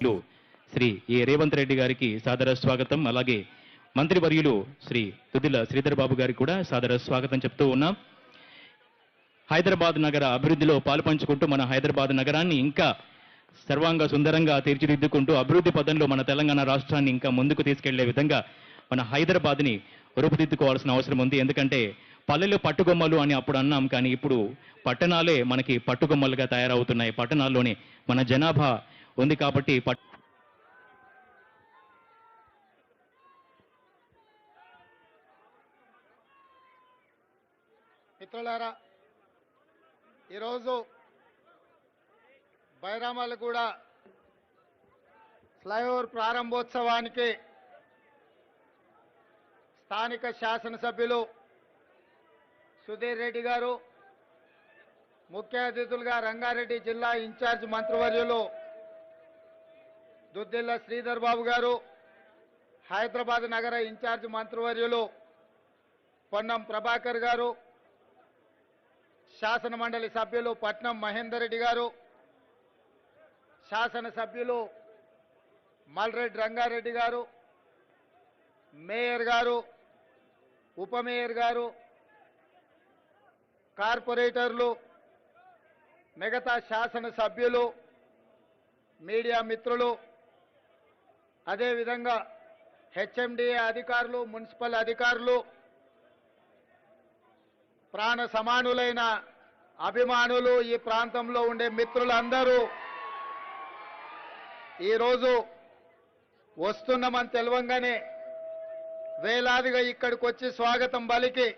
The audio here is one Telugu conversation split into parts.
వర్యులు శ్రీ ఏ రేవంత్ రెడ్డి గారికి సాదర స్వాగతం. అలాగే మంత్రివర్యులు శ్రీ తుదిల శ్రీధర్ బాబు గారికి కూడా సాదర స్వాగతం చెప్తూ ఉన్నాం. హైదరాబాద్ నగర అభివృద్ధిలో పాలుపంచుకుంటూ మన హైదరాబాద్ నగరాన్ని ఇంకా సర్వాంగ సుందరంగా తీర్చిదిద్దుకుంటూ అభివృద్ధి పదంలో మన తెలంగాణ రాష్ట్రాన్ని ఇంకా ముందుకు తీసుకెళ్ళే విధంగా మన హైదరాబాద్ని రూపుదిద్దుకోవాల్సిన అవసరం ఉంది. ఎందుకంటే పల్లెలు పట్టుగొమ్మలు అని అప్పుడు అన్నాం. కానీ ఇప్పుడు పట్టణాలే మనకి పట్టుగొమ్మలుగా తయారవుతున్నాయి. పట్టణాల్లోనే మన జనాభా ఉంది కాబట్టి మిత్రులారా ఈరోజు బైరామాలగూడ ఫ్లైఓవర్ ప్రారంభోత్సవానికి స్థానిక శాసనసభ్యులు సుధీర్ రెడ్డి గారు ముఖ్య అతిథులుగా రంగారెడ్డి జిల్లా ఇన్ఛార్జ్ మంత్రివర్యులు దుద్దిల్ల శ్రీధర్ బాబు గారు హైదరాబాద్ నగర ఇన్ఛార్జ్ మంత్రివర్యులు పొన్నం ప్రభాకర్ గారు శాసన మండలి సభ్యులు పట్నం మహేందర్ రెడ్డి గారు శాసన సభ్యులు మల్రెడ్డి రంగారెడ్డి గారు మేయర్ గారు ఉప మేయర్ గారు కార్పొరేటర్లు మిగతా శాసన సభ్యులు మీడియా మిత్రులు అదేవిధంగా హెచ్ఎండిఏ అధికారులు మున్సిపల్ అధికారులు ప్రాణ సమానులైన అభిమానులు ఈ ప్రాంతంలో ఉండే మిత్రులందరూ ఈరోజు వస్తున్నామని తెలవంగానే వేలాదిగా ఇక్కడికి వచ్చి స్వాగతం బలికి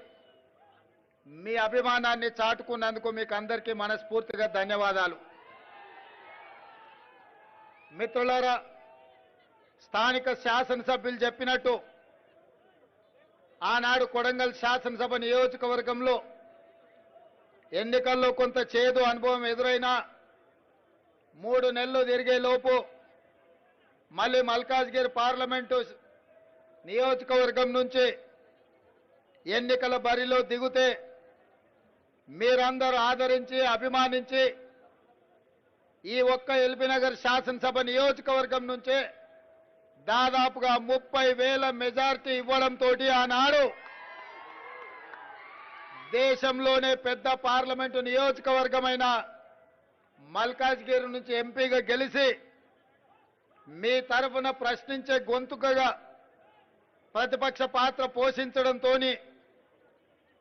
మీ అభిమానాన్ని చాటుకున్నందుకు మీకు అందరికీ మనస్ఫూర్తిగా ధన్యవాదాలు. మిత్రులారా స్థానిక శాసనసభ్యులు చెప్పినట్టు ఆనాడు కొడంగల్ శాసనసభ నియోజకవర్గంలో ఎన్నికల్లో కొంత చేదు అనుభవం ఎదురైనా మూడు నెలలు తిరిగేలోపు మళ్ళీ మల్కాజ్గిరి పార్లమెంటు నియోజకవర్గం నుంచి ఎన్నికల బరిలో దిగుతే మీరందరూ ఆదరించి అభిమానించి ఈ ఒక్క ఎల్బీనగర్ శాసనసభ నియోజకవర్గం నుంచే దాదాపుగా ముప్పై వేల మెజార్టీ ఇవ్వడంతో ఆనాడు దేశంలోనే పెద్ద పార్లమెంటు నియోజకవర్గమైన మల్కాజ్గిరి నుంచి ఎంపీగా గెలిచి మీ తరఫున ప్రశ్నించే గొంతుకగా ప్రతిపక్ష పాత్ర పోషించడంతో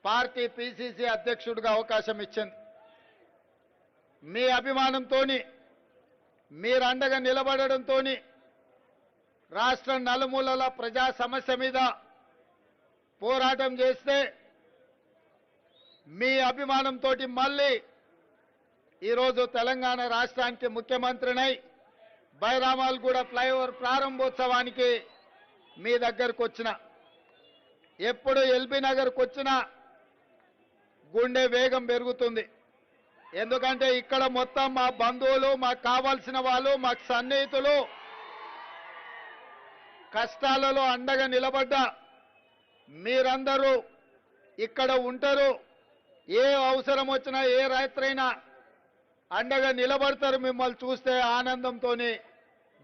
పార్టీ పిసిసి అధ్యక్షుడిగా అవకాశం ఇచ్చింది. మీ అభిమానంతో మీరు అండగా నిలబడడంతో రాష్ట్ర నలుమూలల ప్రజా సమస్య మీద పోరాటం చేస్తే మీ అభిమానంతో మళ్ళీ ఈరోజు తెలంగాణ రాష్ట్రానికి ముఖ్యమంత్రినై బైరామాలగూడ ఫ్లైఓవర్ ప్రారంభోత్సవానికి మీ దగ్గరకు వచ్చిన ఎప్పుడు ఎల్బీ నగర్కు వచ్చినా గుండె వేగం పెరుగుతుంది. ఎందుకంటే ఇక్కడ మొత్తం మా బంధువులు మాకు కావాల్సిన వాళ్ళు మాకు సన్నిహితులు కష్టాలలో అండగా నిలబడ్డ మీరందరూ ఇక్కడ ఉంటారు. ఏ అవసరం వచ్చినా ఏ రాత్రైనా అండగా నిలబడతారు మిమ్మల్ని చూస్తే ఆనందంతో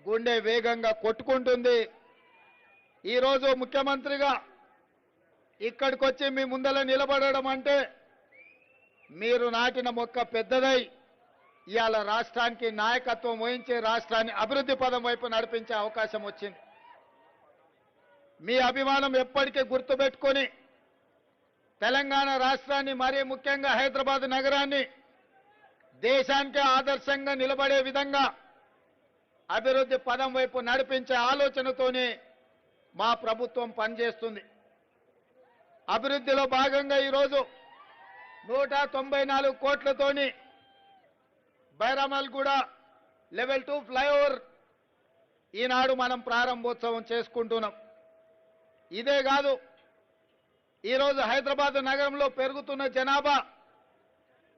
గుండె వేగంగా కొట్టుకుంటుంది. ఈరోజు ముఖ్యమంత్రిగా ఇక్కడికి వచ్చి మీ ముందర నిలబడడం అంటే మీరు నాటిన మొక్క పెద్దదై ఇవాళ రాష్ట్రానికి నాయకత్వం వహించి రాష్ట్రాన్ని అభివృద్ధి పదం వైపు నడిపించే అవకాశం వచ్చింది. మీ అభిమానం ఎప్పటికీ గుర్తుపెట్టుకొని తెలంగాణ రాష్ట్రాన్ని మరీ ముఖ్యంగా హైదరాబాద్ నగరాన్ని దేశానికి ఆదర్శంగా నిలబడే విధంగా అభివృద్ధి పదం వైపు నడిపించే ఆలోచనతోనే మా ప్రభుత్వం పనిచేస్తుంది. అభివృద్ధిలో భాగంగా ఈరోజు నూట తొంభై నాలుగు కోట్లతోని బైరామల్గూడ లెవెల్ టూ ఫ్లైఓవర్ ఈనాడు మనం ప్రారంభోత్సవం చేసుకుంటున్నాం. ఇదే కాదు. ఈరోజు హైదరాబాద్ నగరంలో పెరుగుతున్న జనాభా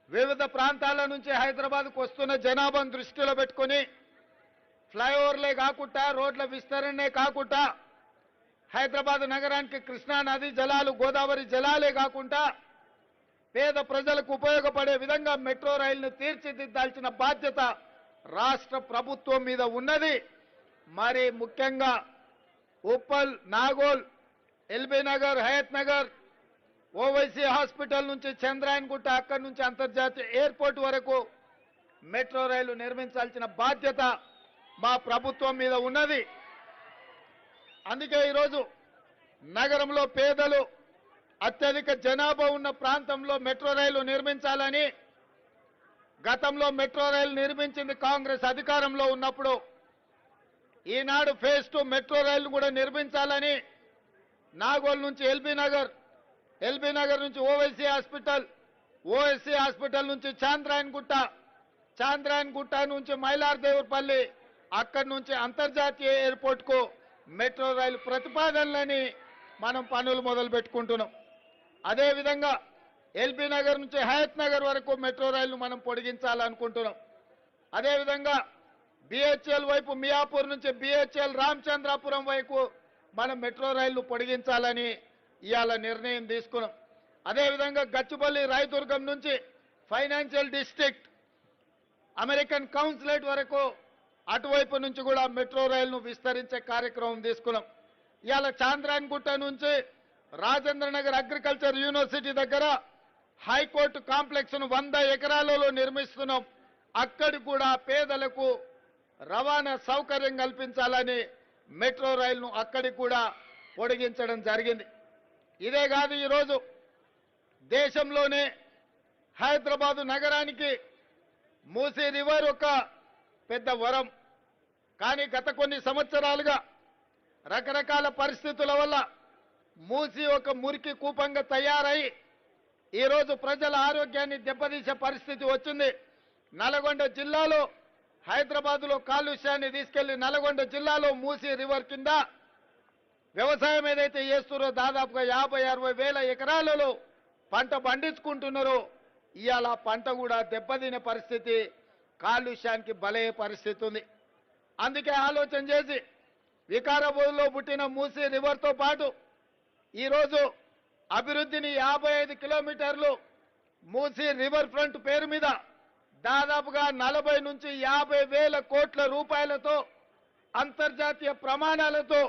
వివిధ ప్రాంతాల నుంచి హైదరాబాద్కు వస్తున్న జనాభాను దృష్టిలో పెట్టుకొని ఫ్లైఓవర్లే కాకుండా రోడ్ల విస్తరణే కాకుండా హైదరాబాద్ నగరానికి కృష్ణా నది జలాలు గోదావరి జలాలే కాకుండా పేద ప్రజలకు ఉపయోగపడే విధంగా మెట్రో రైలును తీర్చిదిద్దాల్సిన బాధ్యత రాష్ట్ర ప్రభుత్వం మీద ఉన్నది. మరి ముఖ్యంగా ఉప్పల్ నాగోల్ ఎల్బీ నగర్ హయత్ నగర్ ఓవైసీ హాస్పిటల్ నుంచి చంద్రాయన్గుట్ట అక్కడి నుంచి అంతర్జాతీయ ఎయిర్పోర్ట్ వరకు మెట్రో రైలు నిర్మించాల్సిన బాధ్యత మా ప్రభుత్వం మీద ఉన్నది. అందుకే ఈరోజు నగరంలో పేదలు అత్యధిక జనాభా ఉన్న ప్రాంతంలో మెట్రో రైలు నిర్మించాలని గతంలో మెట్రో రైలు నిర్మించింది కాంగ్రెస్ అధికారంలో ఉన్నప్పుడు ఈనాడు ఫేజ్ టూ మెట్రో రైలు కూడా నిర్మించాలని నాగోల్ నుంచి ఎల్బీ నగర్ ఎల్బీ నగర్ నుంచి ఓవైసీ హాస్పిటల్ ఓఎస్సీ హాస్పిటల్ నుంచి చాంద్రాయన్ గుట్ట చాంద్రాయన్ గుట్ట నుంచి మైలార్దేవుపల్లి అక్కడి నుంచి అంతర్జాతీయ ఎయిర్పోర్ట్కు మెట్రో రైలు ప్రతిపాదనలని మనం పనులు మొదలు పెట్టుకుంటున్నాం. అదేవిధంగా ఎల్బీ నగర్ నుంచి హయత్ నగర్ వరకు మెట్రో రైలు మనం పొడిగించాలనుకుంటున్నాం. అదేవిధంగా బిహెచ్ఎల్ వైపు మియాపూర్ నుంచి బిహెచ్ఎల్ రామచంద్రాపురం వైపు మనం మెట్రో రైళ్ళు పొడిగించాలని ఇవాళ నిర్ణయం తీసుకున్నాం. అదేవిధంగా గచ్చిపల్లి రాయదుర్గం నుంచి ఫైనాన్షియల్ డిస్ట్రిక్ట్ అమెరికన్ కౌన్సిలేట్ వరకు అటువైపు నుంచి కూడా మెట్రో రైలును విస్తరించే కార్యక్రమం తీసుకున్నాం. ఇవాళ చాంద్రాయన్గుట్ట నుంచి రాజేంద్ర నగర్ అగ్రికల్చర్ యూనివర్సిటీ దగ్గర హైకోర్టు కాంప్లెక్స్ను వంద ఎకరాలలో నిర్మిస్తున్నాం. అక్కడి కూడా పేదలకు రవాణా సౌకర్యం కల్పించాలని మెట్రో రైలును అక్కడికి కూడా పొడిగించడం జరిగింది. ఇదే కాదు ఈరోజు దేశంలోనే హైదరాబాదు నగరానికి మూసీ రివర్ ఒక పెద్ద వరం. కానీ గత కొన్ని సంవత్సరాలుగా రకరకాల పరిస్థితుల వల్ల మూసి ఒక మురికి కూపంగా తయారై ఈరోజు ప్రజల ఆరోగ్యాన్ని దెబ్బతీసే పరిస్థితి వచ్చింది. నల్గొండ జిల్లాలో హైదరాబాద్లో కాలుష్యాన్ని తీసుకెళ్ళి నల్గొండ జిల్లాలో మూసి రివర్ కింద వ్యవసాయం ఏదైతే చేస్తున్నారో దాదాపుగా యాభై అరవై వేల ఎకరాలలో పంట పండించుకుంటున్నారో ఇవాళ పంట కూడా దెబ్బతినే పరిస్థితి కాలుష్యానికి బలయ్యే పరిస్థితి ఉంది. అందుకే ఆలోచన చేసి వికారాబాద్లో పుట్టిన మూసీ రివర్తో పాటు ఈరోజు అభివృద్ధిని యాభై ఐదు కిలోమీటర్లు మూసీ రివర్ ఫ్రంట్ పేరు మీద దాదాపుగా నలభై నుంచి యాభై వేల కోట్ల రూపాయలతో అంతర్జాతీయ ప్రమాణాలతో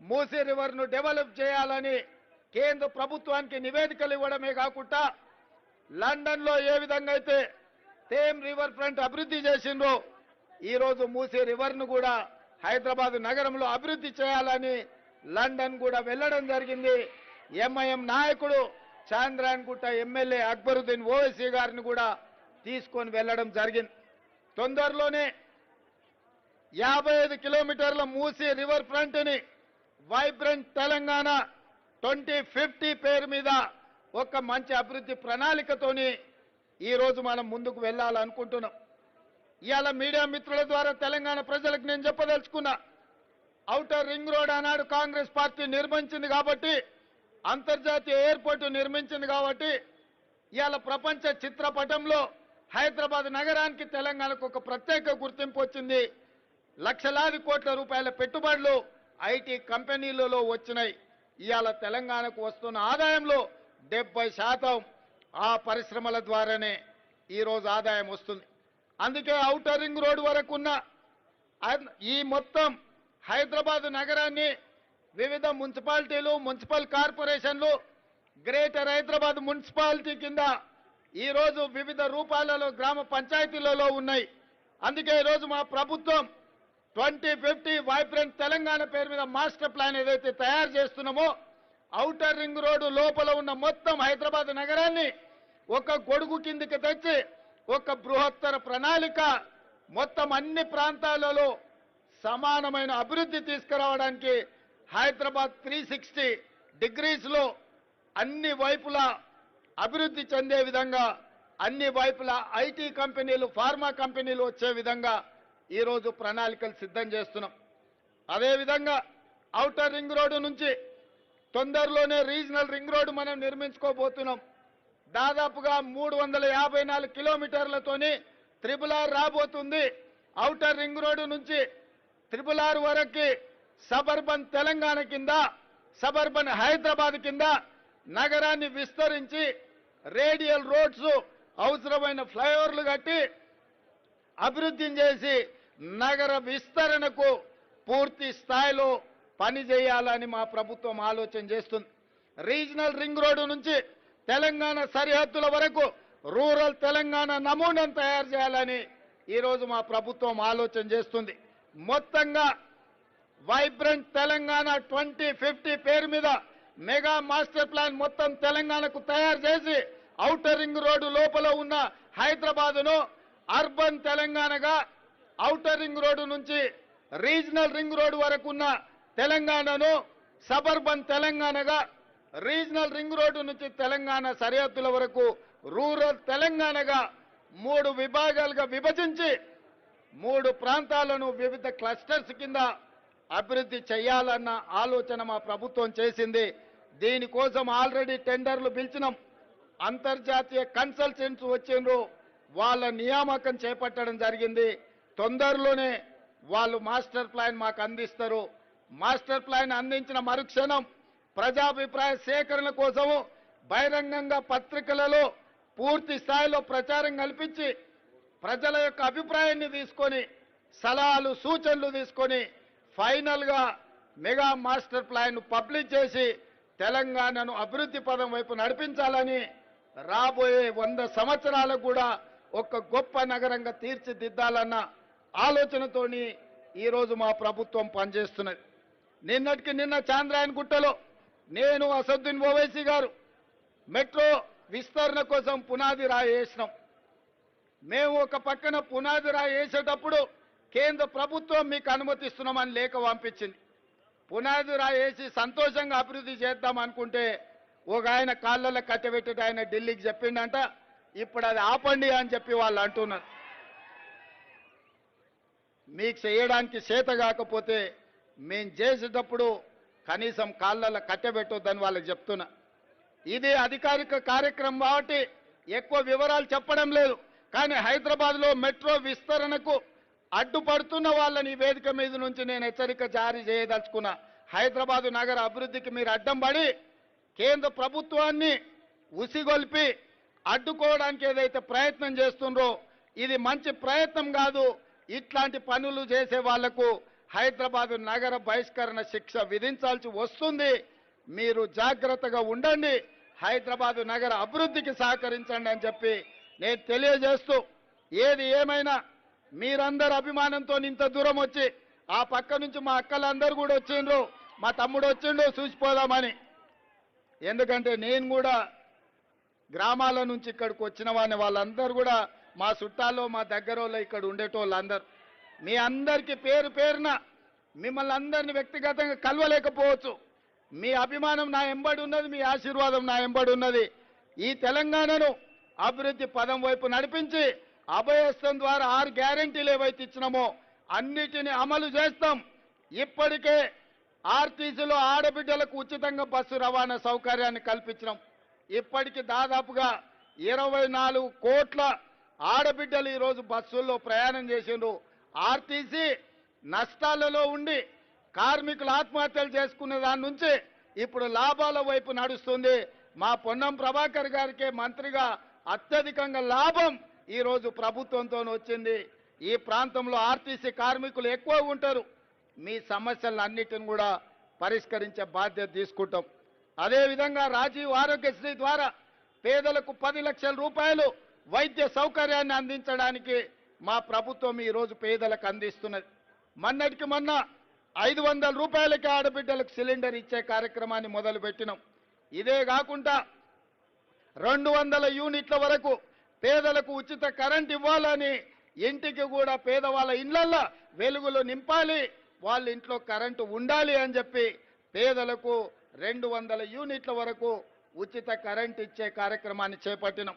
మూసీ రివర్ను డెవలప్ చేయాలని కేంద్ర ప్రభుత్వానికి నివేదికలు ఇవ్వడమే కాకుండా లండన్లో ఏ విధంగా అయితే తేమ్ రివర్ ఫ్రంట్ అభివృద్ధి చేసిందో ఈ రోజు మూసీ రివర్ను కూడా హైదరాబాద్ నగరంలో అభివృద్ధి చేయాలని లండన్ కూడా వెళ్ళడం జరిగింది. ఎంఐఎం నాయకుడు చాంద్రాయన్ గుట్ట ఎమ్మెల్యే అక్బరుద్దీన్ ఓవైసీ గారిని కూడా తీసుకొని వెళ్ళడం జరిగింది. తొందరలోనే యాభై ఐదు కిలోమీటర్ల మూసి రివర్ ఫ్రంట్ని వైబ్రెంట్ తెలంగాణ ట్వంటీ ఫిఫ్టీ పేరు మీద ఒక మంచి అభివృద్ధి ప్రణాళికతోని ఈ రోజు మనం ముందుకు వెళ్ళాలనుకుంటున్నాం. ఇవాళ మీడియా మిత్రుల ద్వారా తెలంగాణ ప్రజలకు నేను చెప్పదలుచుకున్నా ఔటర్ రింగ్ రోడ్ ఆనాడు కాంగ్రెస్ పార్టీ నిర్మించింది కాబట్టి అంతర్జాతీయ ఎయిర్పోర్టు నిర్మించింది కాబట్టి ఇవాళ ప్రపంచ చిత్రపటంలో హైదరాబాద్ నగరానికి తెలంగాణకు ఒక ప్రత్యేక గుర్తింపు వచ్చింది. లక్షలాది కోట్ల రూపాయల పెట్టుబడులు ఐటీ కంపెనీలలో వచ్చినాయి. ఇవాళ తెలంగాణకు వస్తున్న ఆదాయంలో డెబ్బై శాతం ఆ పరిశ్రమల ద్వారానే ఈరోజు ఆదాయం వస్తుంది. అందుకే ఔటర్ రింగ్ రోడ్ వరకు ఉన్న ఈ మొత్తం హైదరాబాద్ నగరాన్ని వివిధ మున్సిపాలిటీలు మున్సిపల్ కార్పొరేషన్లు గ్రేటర్ హైదరాబాద్ మున్సిపాలిటీ కింద ఈరోజు వివిధ రూపాలలో గ్రామ పంచాయతీలలో ఉన్నాయి. అందుకే ఈరోజు మా ప్రభుత్వం ట్వంటీ ఫిఫ్టీ వైబ్రెంట్ తెలంగాణ పేరు మీద మాస్టర్ ప్లాన్ ఏదైతే తయారు చేస్తున్నామో ఔటర్ రింగ్ రోడ్డు లోపల ఉన్న మొత్తం హైదరాబాద్ నగరాన్ని ఒక గొడుగు కిందికి తెచ్చి ఒక బృహత్తర ప్రణాళిక మొత్తం అన్ని ప్రాంతాలలో సమానమైన అభివృద్ధి తీసుకురావడానికి హైదరాబాద్ త్రీ సిక్స్టీ డిగ్రీస్లో అన్ని వైపులా అభివృద్ధి చెందే విధంగా అన్ని వైపులా ఐటీ కంపెనీలు ఫార్మా కంపెనీలు వచ్చే విధంగా ఈరోజు ప్రణాళికలు సిద్ధం చేస్తున్నాం. అదేవిధంగా ఔటర్ రింగ్ రోడ్డు నుంచి తొందరలోనే రీజనల్ రింగ్ రోడ్డు మనం నిర్మించుకోబోతున్నాం. దాదాపుగా మూడు వందల యాభై నాలుగు కిలోమీటర్లతోని త్రిపుల్ ఆర్ రాబోతుంది. ఔటర్ రింగ్ రోడ్డు నుంచి త్రిపుల్ ఆర్ వరకు సబర్బన్ తెలంగాణ కింద సబర్బన్ హైదరాబాద్ కింద నగరాన్ని విస్తరించి రేడియల్ రోడ్స్ అవసరమైన ఫ్లైఓవర్లు కట్టి అభివృద్ధిని చేసి నగర విస్తరణకు పూర్తి స్థాయిలో పని చేయాలని మా ప్రభుత్వం ఆలోచన చేస్తుంది. రీజనల్ రింగ్ రోడ్డు నుంచి తెలంగాణ సరిహద్దుల వరకు రూరల్ తెలంగాణ నమూనాను తయారు చేయాలని ఈరోజు మా ప్రభుత్వం ఆలోచన చేస్తుంది. మొత్తంగా వైబ్రెంట్ తెలంగాణ ట్వంటీ ఫిఫ్టీ పేరు మీద మెగా మాస్టర్ ప్లాన్ మొత్తం తెలంగాణకు తయారు చేసి ఔటర్ రింగ్ రోడ్డు లోపల ఉన్న హైదరాబాదును అర్బన్ తెలంగాణగా ఔటర్ రింగ్ రోడ్డు నుంచి రీజనల్ రింగ్ రోడ్డు వరకు ఉన్న తెలంగాణను సబర్బన్ తెలంగాణగా రీజనల్ రింగ్ రోడ్డు నుంచి తెలంగాణ సరిహద్దుల వరకు రూరల్ తెలంగాణగా మూడు విభాగాలుగా విభజించి మూడు ప్రాంతాలను వివిధ క్లస్టర్స్ కింద అభివృద్ధి చేయాలన్న ఆలోచన మా ప్రభుత్వం చేసింది. దీనికోసం ఆల్రెడీ టెండర్లు పిలిచినాం. అంతర్జాతీయ కన్సల్టెంట్స్ వచ్చిండ్రు. వాళ్ళ నియామకం చేపట్టడం జరిగింది. తొందరలోనే వాళ్ళు మాస్టర్ ప్లాన్ మాకు అందిస్తారు. మాస్టర్ ప్లాన్ అందించిన మరుక్షణం ప్రజాభిప్రాయ సేకరణ కోసము బహిరంగంగా పత్రికలలో పూర్తి స్థాయిలో ప్రచారం కల్పించి ప్రజల యొక్క అభిప్రాయాన్ని తీసుకొని సలహాలు సూచనలు తీసుకొని ఫైనల్గా మెగా మాస్టర్ ప్లాన్ పబ్లిష్ చేసి తెలంగాణను అభివృద్ధి పదం వైపు నడిపించాలని రాబోయే వంద సంవత్సరాలకు కూడా ఒక గొప్ప నగరంగా తీర్చిదిద్దాలన్న ఆలోచనతోని ఈరోజు మా ప్రభుత్వం పనిచేస్తున్నది. నిన్నటికి నిన్న చాంద్రాయన్ గుట్టలో నేను అసదుద్దీన్ ఓవైసీ గారు మెట్రో విస్తరణ కోసం పునాది రాయి వేసినాం. మేము ఒక పక్కన పునాది రాయి వేసేటప్పుడు కేంద్ర ప్రభుత్వం మీకు అనుమతిస్తున్నామని లేఖ పంపించింది. పునాది రాయేసి సంతోషంగా అభివృద్ధి చేద్దాం అనుకుంటే ఒక ఆయన కాళ్ళలో కట్టబెట్టి ఆయన ఢిల్లీకి చెప్పిండంట ఇప్పుడు అది ఆపండి అని చెప్పి వాళ్ళు అంటున్నారు. మీకు చేయడానికి చేత కాకపోతే మేము చేసేటప్పుడు కనీసం కాళ్ళలో కట్టబెట్టొద్దని వాళ్ళకి చెప్తున్నా. ఇది అధికారిక కార్యక్రమం కాబట్టి ఎక్కువ వివరాలు చెప్పడం లేదు. కానీ హైదరాబాద్లో మెట్రో విస్తరణకు అడ్డుపడుతున్న వాళ్ళని ఈ వేదిక మీద నుంచి నేను హెచ్చరిక జారీ చేయదలుచుకున్నా హైదరాబాదు నగర అభివృద్ధికి మీరు అడ్డం పడి కేంద్ర ప్రభుత్వాన్ని ఉసిగొల్పి అడ్డుకోవడానికి ఏదైతే ప్రయత్నం చేస్తుండ్రో ఇది మంచి ప్రయత్నం కాదు. ఇట్లాంటి పనులు చేసే వాళ్ళకు హైదరాబాదు నగర బహిష్కరణ శిక్ష విధించాల్సి వస్తుంది. మీరు జాగ్రత్తగా ఉండండి. హైదరాబాదు నగర అభివృద్ధికి సహకరించండి అని చెప్పి నేను తెలియజేస్తూ ఏది ఏమైనా మీరందరు అభిమానంతో ఇంత దూరం వచ్చి ఆ పక్క నుంచి మా అక్కలందరూ కూడా వచ్చిండ్రు. మా తమ్ముడు వచ్చిండు చూసిపోదామని. ఎందుకంటే నేను కూడా గ్రామాల నుంచి ఇక్కడికి వచ్చిన వాడిని. వాళ్ళందరూ కూడా మా చుట్టాల్లో మా దగ్గర ఇక్కడ ఉండేటోళ్ళందరూ. మీ అందరికీ పేరు పేరున మిమ్మల్ని అందరిని వ్యక్తిగతంగా కలవలేకపోవచ్చు. మీ అభిమానం నా ఎంబడి ఉన్నది మీ ఆశీర్వాదం నా ఎంబడి ఉన్నది. ఈ తెలంగాణను అభివృద్ధి పదం వైపు నడిపించి అభయస్థం ద్వారా ఆరు గ్యారంటీలు ఏవైతే ఇచ్చినామో అన్నిటిని అమలు చేస్తాం. ఇప్పటికే ఆర్టీసీలో ఆడబిడ్డలకు ఉచితంగా బస్సు రవాణా సౌకర్యాన్ని కల్పించినాం. ఇప్పటికి దాదాపుగా ఇరవై నాలుగు కోట్ల ఆడబిడ్డలు ఈరోజు బస్సుల్లో ప్రయాణం చేసిండ్రు. ఆర్టీసీ నష్టాలలో ఉండి కార్మికులు ఆత్మహత్యలు చేసుకునే దాని నుంచి ఇప్పుడు లాభాల వైపు నడుస్తుంది. మా పొన్నం ప్రభాకర్ గారికి మంత్రిగా అత్యధికంగా లాభం ఈరోజు ప్రభుత్వంతో వచ్చింది. ఈ ప్రాంతంలో ఆర్టీసీ కార్మికులు ఎక్కువ ఉంటారు. మీ సమస్యలను అన్నిటిని కూడా పరిష్కరించే బాధ్యత తీసుకుంటాం. అదేవిధంగా రాజీవ్ ఆరోగ్యశ్రీ ద్వారా పేదలకు పది లక్షల రూపాయలు వైద్య సౌకర్యాన్ని అందించడానికి మా ప్రభుత్వం ఈరోజు పేదలకు అందిస్తున్నది. మొన్నటికి మొన్న ఐదు వందల రూపాయలకి ఆడబిడ్డలకు సిలిండర్ ఇచ్చే కార్యక్రమాన్ని మొదలుపెట్టినాం. ఇదే కాకుండా రెండు వందల యూనిట్ల వరకు పేదలకు ఉచిత కరెంట్ ఇవ్వాలని ఇంటికి కూడా పేదవాళ్ళ ఇళ్ళల్లో వెలుగులు నింపాలి వాళ్ళ ఇంట్లో కరెంటు ఉండాలి అని చెప్పి పేదలకు రెండు వందల యూనిట్ల వరకు ఉచిత కరెంట్ ఇచ్చే కార్యక్రమాన్ని చేపట్టినాం.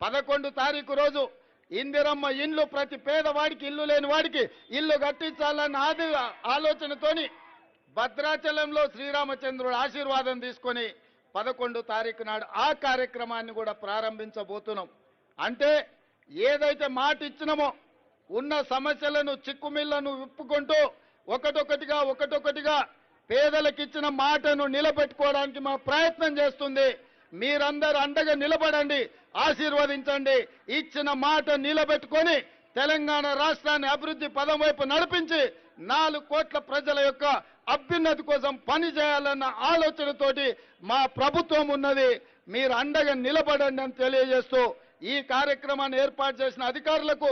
పదకొండు తారీఖు రోజు ఇందిరమ్మ ఇండ్లు ప్రతి పేదవాడికి ఇల్లు లేని వాడికి ఇల్లు కట్టించాలన్న ఆది ఆలోచనతోని భద్రాచలంలో శ్రీరామచంద్రుడు ఆశీర్వాదం తీసుకొని పదకొండు తారీఖు నాడు ఆ కార్యక్రమాన్ని కూడా ప్రారంభించబోతున్నాం. అంటే ఏదైతే మాట ఇచ్చినామో ఉన్న సమస్యలను చిక్కుమిళ్ళను విప్పుకుంటూ ఒకటొకటిగా ఒకటొకటిగా పేదలకు ఇచ్చిన మాటను నిలబెట్టుకోవడానికి మా ప్రయత్నం చేస్తుంది. మీరందరూ అండగా నిలబడండి ఆశీర్వదించండి. ఇచ్చిన మాట నిలబెట్టుకొని తెలంగాణ రాష్ట్రాన్ని అభివృద్ధి పదం వైపు నడిపించి నాలుగు కోట్ల ప్రజల యొక్క అభ్యున్నతి కోసం పనిచేయాలన్న ఆలోచనతోటి మా ప్రభుత్వం ఉన్నది. మీరు అండగా నిలబడండి అని తెలియజేస్తూ ఈ కార్యక్రమాన్ని ఏర్పాటు చేసిన అధికారులకు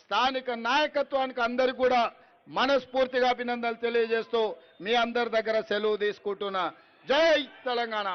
స్థానిక నాయకత్వానికి అందరికీ కూడా మనస్ఫూర్తిగా అభినందనలు తెలియజేస్తూ మీ అందరి దగ్గర సెలవు తీసుకుంటున్నా. జై తెలంగాణ!